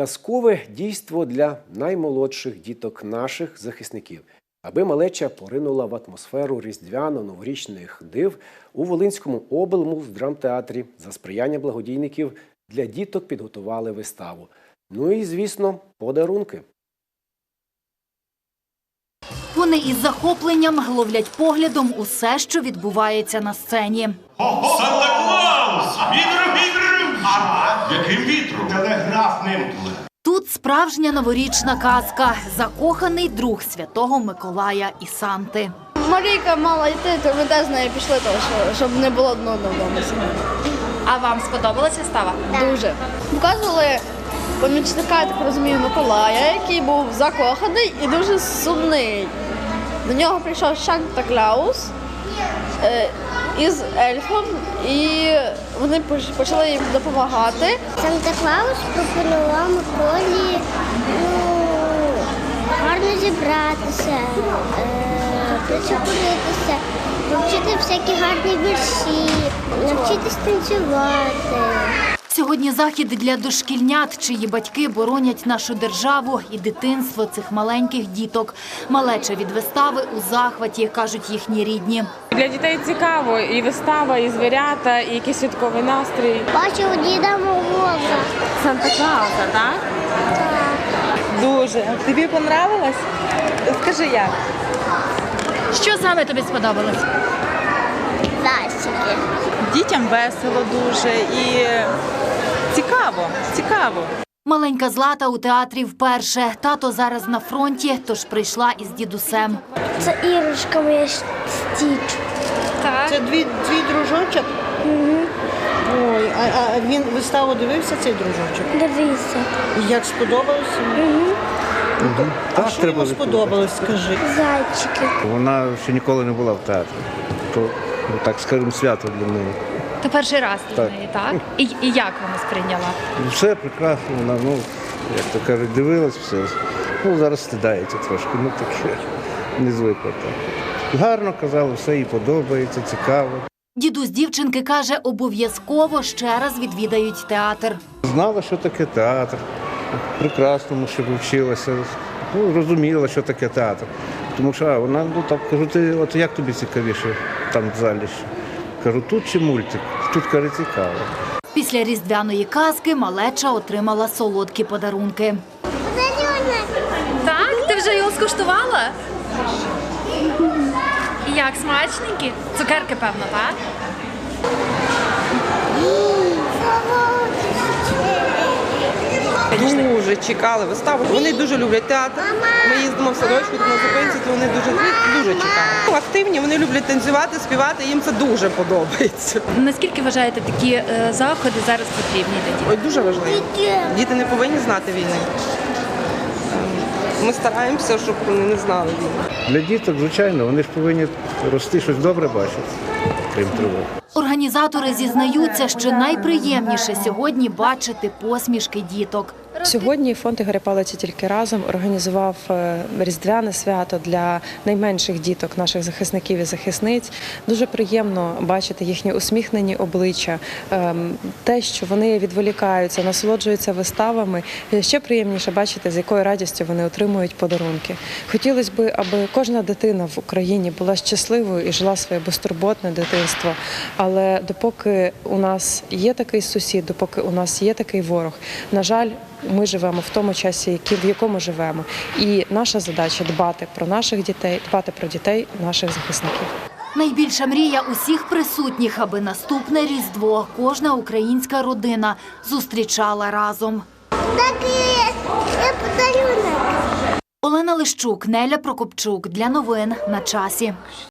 казкове дійство для наймолодших діток наших захисників, аби малеча поринула в атмосферу різдвяно-новорічних див у Волинському облмуздрамтеатрі за сприяння благодійників для діток підготували виставу. Ну і, звісно, подарунки. Вони із захопленням ловлять поглядом усе, що відбувається на сцені. Санта-Клаус! Вітру, вітру! Яким вітром? телеграфним. Тут справжня новорічна казка, закоханий друг святого Миколая і Санти. Марійка мала йти, то ми теж з нею пішли, тому що щоб не було одного вдома. А вам сподобалася става? Дуже. Показували помічника, я так розумію, Миколая, який був закоханий і дуже сумний. До нього прийшов Санта Клаус е, із ельфом, і вони почали їм допомагати. Санта Клаус пропонував Миколі ну, гарно зібратися, е, причепуритися, навчити всякі гарні вірші, навчитись танцювати. Сьогодні захід для дошкільнят, чиї батьки боронять нашу державу і дитинство цих маленьких діток. Малеча від вистави у захваті, кажуть їхні рідні. Для дітей цікаво і вистава, і звірята, і якийсь святковий настрій. Бачу у діда мого. Санта Клауса, так? Дуже. Тобі понравилось? Скажи як? Що саме тобі сподобалось? Зайчики. Дітям весело дуже і цікаво, цікаво. Маленька Злата у театрі вперше. Тато зараз на фронті, тож прийшла із дідусем. Це іграшка моя стіч. Це дві, твій дружочок? Ой, а, а він виставу дивився цей дружочок? Дивися. І як сподобалося? Угу. А що йому сподобалось, скажи? Зайчики. Вона ще ніколи не була в театрі. То так скажемо свято для неї. Ти перший раз Так. з нею, так? І, і як вона сприйняла? Ну, Все прекрасно, вона, ну, як то кажуть, дивилась все. Ну, зараз стидається трошки, ну таке не звикла так. Гарно казала, все їй подобається, цікаво. Дідусь дівчинки каже, обов'язково ще раз відвідають театр. Знала, що таке театр. Прекрасно, що вчилася. Ну, розуміла, що таке театр. Тому що а, вона, ну так кажу, ти от як тобі цікавіше там в залі? Кажу, тут чи мультик? Тут каже, цікаво. Після різдвяної казки малеча отримала солодкі подарунки. Так, ти вже його скуштувала? І як смачненькі? Цукерки, певно, так? Дуже чекали виставу. Вони дуже люблять театр. Ми їздимо в садочку на зупинці, то вони дуже дуже чекали. Активні, вони люблять танцювати, співати. Їм це дуже подобається. Наскільки вважаєте такі е, заходи зараз потрібні для дітей? Дуже важливо. Діти не повинні знати війни. Ем, Ми стараємося, щоб вони не знали війни. Для діток, звичайно, вони ж повинні рости щось добре бачити, крім тривог. Організатори зізнаються, що найприємніше сьогодні бачити посмішки діток. Сьогодні фонд Ігоря Палиця тільки разом організував е, різдвяне свято для найменших діток, наших захисників і захисниць. Дуже приємно бачити їхні усміхнені обличчя, ем, те, що вони відволікаються, насолоджуються виставами. Ще приємніше бачити, з якою радістю вони отримують подарунки. Хотілося б, аби кожна дитина в Україні була щасливою і жила своє безтурботне дитинство. Але допоки у нас є такий сусід, допоки у нас є такий ворог, на жаль, ми живемо в тому часі, в якому живемо. І наша задача дбати про наших дітей, дбати про дітей наших захисників. Найбільша мрія усіх присутніх, аби наступне різдво кожна українська родина зустрічала разом. Такий. Олена Лищук, Неля Прокопчук для новин на часі.